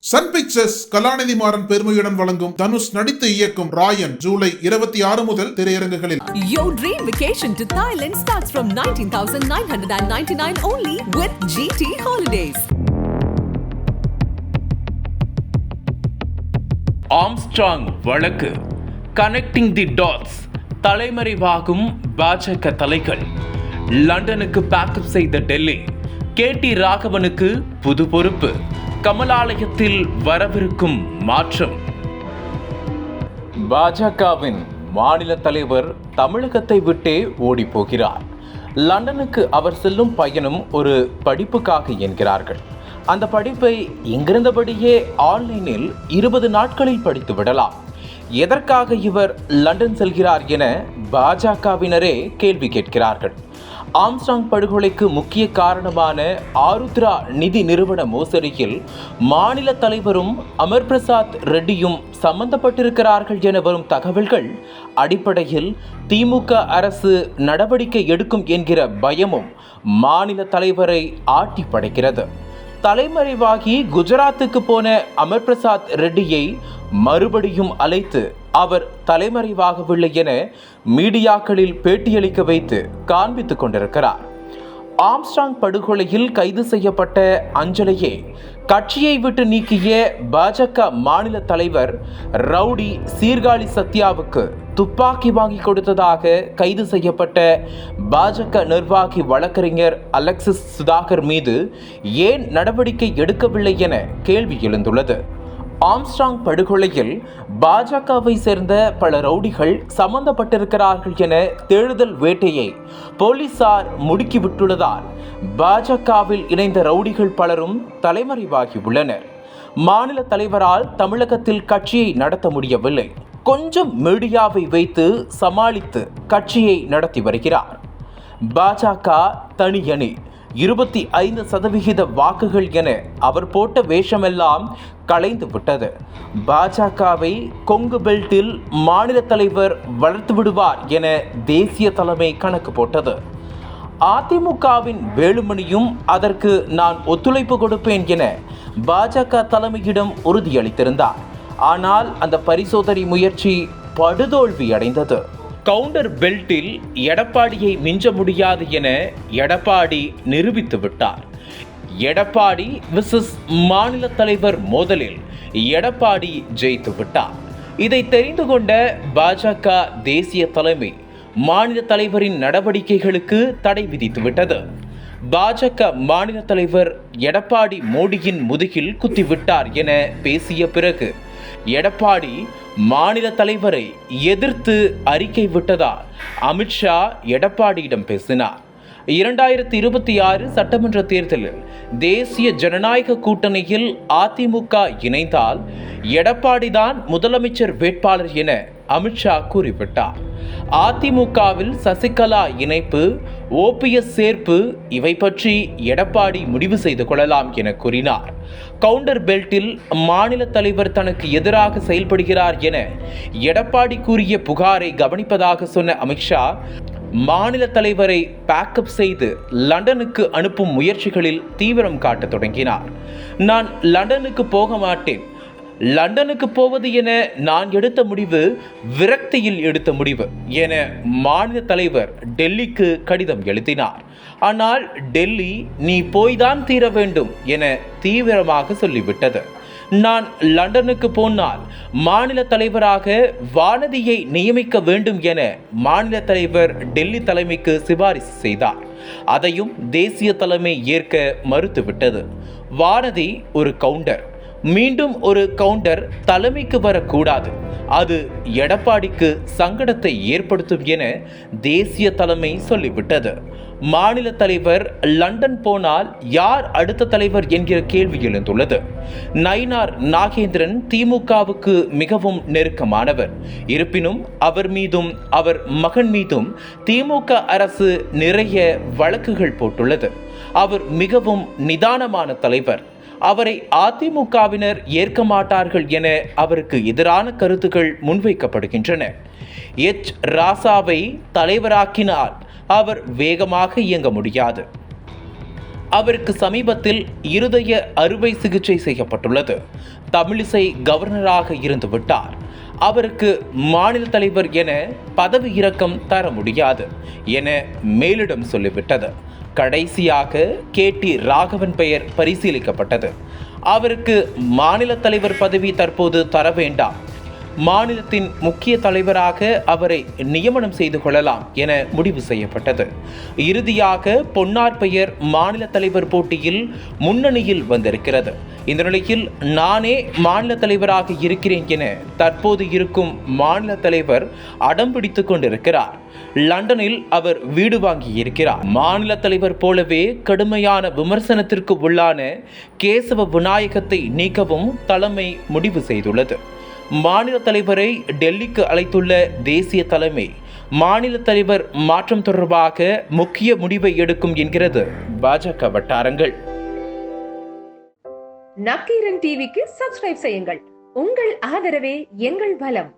Sun pictures கலாநிதி மாறன் பெருமையுடன் வழங்கும் தனுஷ் நடித்து இயக்கும் ராயன் ஜூலை இருபத்தி ஆறு முதல் திரையரங்குகளில். Your dream vacation to Thailand starts from 19,999 only with GT Holidays. Armstrong வழக்கு. கனெக்டிங் தி டாட்ஸ் தலைமறைவாகும் பாஜக தலைகள். லண்டனுக்கு பேக்கப் செய்த டெல்லி. கே டி ராகவனுக்கு புது பொறுப்பு. கமலாலயத்தில் வரவிருக்கும் மாற்றம். பாஜகவின் மாநில தலைவர் தமிழகத்தை விட்டே ஓடி போகிறார் லண்டனுக்கு அவர் செல்லும் பயணம் ஒரு படிப்புக்காக என்கிறார்கள். அந்த படிப்பை இங்கிருந்தபடியே ஆன்லைனில் இருபது நாட்களில் படித்து விடலாம். எதற்காக இவர் லண்டன் செல்கிறார் என பாஜகவினரே கேள்வி கேட்கிறார்கள். ஆம்ஸ்டாங் படுகொலைக்கு முக்கிய காரணமான ஆருத்ரா நிதி நிறுவன மோசடியில் மாநில தலைவரும் அமர் பிரசாத் ரெட்டியும் சம்பந்தப்பட்டிருக்கிறார்கள் என வரும் தகவல்கள் அடிப்படையில் திமுக அரசு நடவடிக்கை எடுக்கும் என்கிற பயமும் மாநில தலைவரை ஆட்டி படைக்கிறது தலைமறைவாகி குஜராத்துக்கு போன அமர் பிரசாத் ரெட்டியை மறுபடியும் அழைத்து அவர் தலைமறைவாகவில்லை என மீடியாக்களில் பேட்டியளிக்க வைத்து காண்பித்துக் கொண்டிருக்கிறார். ஆம்ஸ்டாங் படுகொலையில் கைது செய்யப்பட்ட அஞ்சலையே கட்சியை விட்டு நீக்கிய பாஜக மாநில தலைவர் ரவுடி சீர்காழி சத்யாவுக்கு துப்பாக்கி வாங்கி கொடுத்ததாக கைது செய்யப்பட்ட பாஜக நிர்வாகி வழக்கறிஞர் அலெக்சிஸ் சுதாகர் மீது ஏன் நடவடிக்கை எடுக்கவில்லை என கேள்வி எழுந்துள்ளது. ஆம்ஸ்ட்ராங் படுகொலையில் பாஜகவை சேர்ந்த பல ரவுடிகள் சம்பந்தப்பட்டிருக்கிறார்கள் என தேடுதல் வேட்டையை போலீசார் முடுக்கிவிட்டுள்ளதால் பாஜகவில் இணைந்த ரவுடிகள் பலரும் தலைமறைவாகி உள்ளனர் மாநில தலைவரால் தமிழகத்தில் கட்சியை நடத்த முடியவில்லை. கொஞ்சம் மீடியாவை வைத்து சமாளித்து கட்சியை நடத்தி வருகிறார். பாஜக தனி அணி இருபத்தி ஐந்து சதவிகித வாக்குகள் என அவர் போட்ட வேஷமெல்லாம் கலைந்து விட்டது பாஜகவை கொங்கு பெல்ட்டில் மாநில தலைவர் வளர்த்து விடுவார் என தேசிய தலைமை கணக்கு போட்டது. அதிமுகவின் வேலுமணியும் அதற்கு நான் ஒத்துழைப்பு கொடுப்பேன் என பாஜக தலைமையிடம் உறுதியளித்திருந்தார். ஆனால் அந்த பரிசோதனை முயற்சி படுதோல்வி அடைந்தது கவுண்டர் பெல்ட்டில் எடப்பாடியை மிஞ்ச முடியாது என எடப்பாடி நிரூபித்து விட்டார். எடப்பாடி விசஸ் மாநில தலைவர் மோதலில் எடப்பாடி ஜெயித்து விட்டார். இதை தெரிந்து கொண்ட பாஜக தேசிய தலைமை மாநில தலைவரின் நடவடிக்கைகளுக்கு தடை விதித்து விட்டது. பாஜக மாநில தலைவர் எடப்பாடி மோடியின் முதுகில் குத்திவிட்டார் என பேசிய பிறகு எடப்பாடி மாநில தலைவரை எதிர்த்து அறிக்கை விட்டதால் அமித்ஷா எடப்பாடியிடம் பேசினார். இரண்டாயிரத்தி இருபத்தி ஆறு சட்டமன்ற தேர்தலில் தேசிய ஜனநாயக கூட்டணியில் அதிமுக இணைந்தால் எடப்பாடிதான் முதலமைச்சர் வேட்பாளர் என அமித்ஷா குறிப்பிட்டார். அதிமுகவில் சசிகலா இணைப்பு ஓபிஎஸ் சேர்ப்பு இவை பற்றி எடப்பாடி முடிவு செய்து கொள்ளலாம் என கூறினார். கவுண்டர் பெல்ட்டில் மாநில தலைவர் தனக்கு எதிராக செயல்படுகிறார் என எடப்பாடி கூறிய புகாரை கவனிப்பதாக சொன்ன அமித்ஷா மாநில தலைவரை பேக்கப் செய்து லண்டனுக்கு அனுப்பும் முயற்சிகளில் தீவிரம் காட்டத் தொடங்கினார். நான் லண்டனுக்கு போக மாட்டேன். லண்டனுக்கு போவது என நான் எடுத்த முடிவு விரக்தியில் எடுத்த முடிவு என மாநில தலைவர் டெல்லிக்கு கடிதம் எழுதினார். ஆனால் டெல்லி நீ போய்தான் தீர வேண்டும் என தீவிரமாக சொல்லிவிட்டது. நான் லண்டனுக்கு போனால் மாநில தலைவராக வானதியை நியமிக்க வேண்டும் என மாநில தலைவர் டெல்லி தலைமைக்கு சிபாரிசு செய்தார். அதையும் தேசிய தலைமை ஏற்க மறுத்துவிட்டது. வானதி ஒரு கவுண்டர். மீண்டும் ஒரு கவுண்டர் தலைமைக்கு வரக்கூடாது. அது எடப்பாடிக்கு சங்கடத்தை ஏற்படுத்தும் என தேசிய தலைமை சொல்லிவிட்டது. மாநில தலைவர் லண்டன் போனால் யார் அடுத்த தலைவர் என்கிற கேள்வி எழுந்துள்ளது. நயினார் நாகேந்திரன் திமுகவுக்கு மிகவும் நெருக்கமானவர். இருப்பினும் அவர் மீதும் அவர் மகன் மீதும் திமுக அரசு நிறைய வழக்குகள் போட்டுள்ளது. அவர் மிகவும் நிதானமான தலைவர். அவரை அதிமுகவினர் ஏற்க மாட்டார்கள் என அவருக்கு எதிரான கருத்துக்கள் முன்வைக்கப்படுகின்றன. எச். ராசாவை தலைவராக்கினால் அவர் வேகமாக இயங்க முடியாது. அவருக்கு சமீபத்தில் இருதய அறுவை சிகிச்சை செய்யப்பட்டுள்ளது. தமிழிசை கவர்னராக இருந்து விட்டார். அவருக்கு மாநில தலைவர் என பதவி இறக்கம் தர முடியாது என மேலிடம் சொல்லிவிட்டது. கடைசியாக கே டி ராகவன் பெயர் பரிசீலிக்கப்பட்டது. அவருக்கு மாநில தலைவர் பதவி தற்போது தர வேண்டாம். மாநிலத்தின் முக்கிய தலைவராக அவரை நியமனம் செய்து கொள்ளலாம் என முடிவு செய்யப்பட்டது. இறுதியாக பொன்னார் பெயர் மாநில தலைவர் போட்டியில் முன்னணியில் வந்திருக்கிறது. இந்த நிலையில் நானே மாநில தலைவராக இருக்கிறேன் என தற்போது இருக்கும் மாநில தலைவர் அடம் பிடித்து கொண்டிருக்கிறார். லண்டனில் அவர் வீடு வாங்கி இருக்கிறார் மாநில தலைவர் போலவே கடுமையான விமர்சனத்திற்கு உள்ளான கேசவ விநாயகத்தை நீக்கவும் தலைமை முடிவு செய்துள்ளது. மாநில தலைவரை டெல்லிக்கு அழைத்துள்ள தேசிய தலைமை மாநில தலைவர் மாற்றம் தொடர்பாக முக்கிய முடிவை எடுக்கும் என்கிறது பாஜக வட்டாரங்கள். நக்கீரன் டிவிக்கு சப்ஸ்கிரைப் செய்யுங்கள். உங்கள் ஆதரவே எங்கள் பலம்.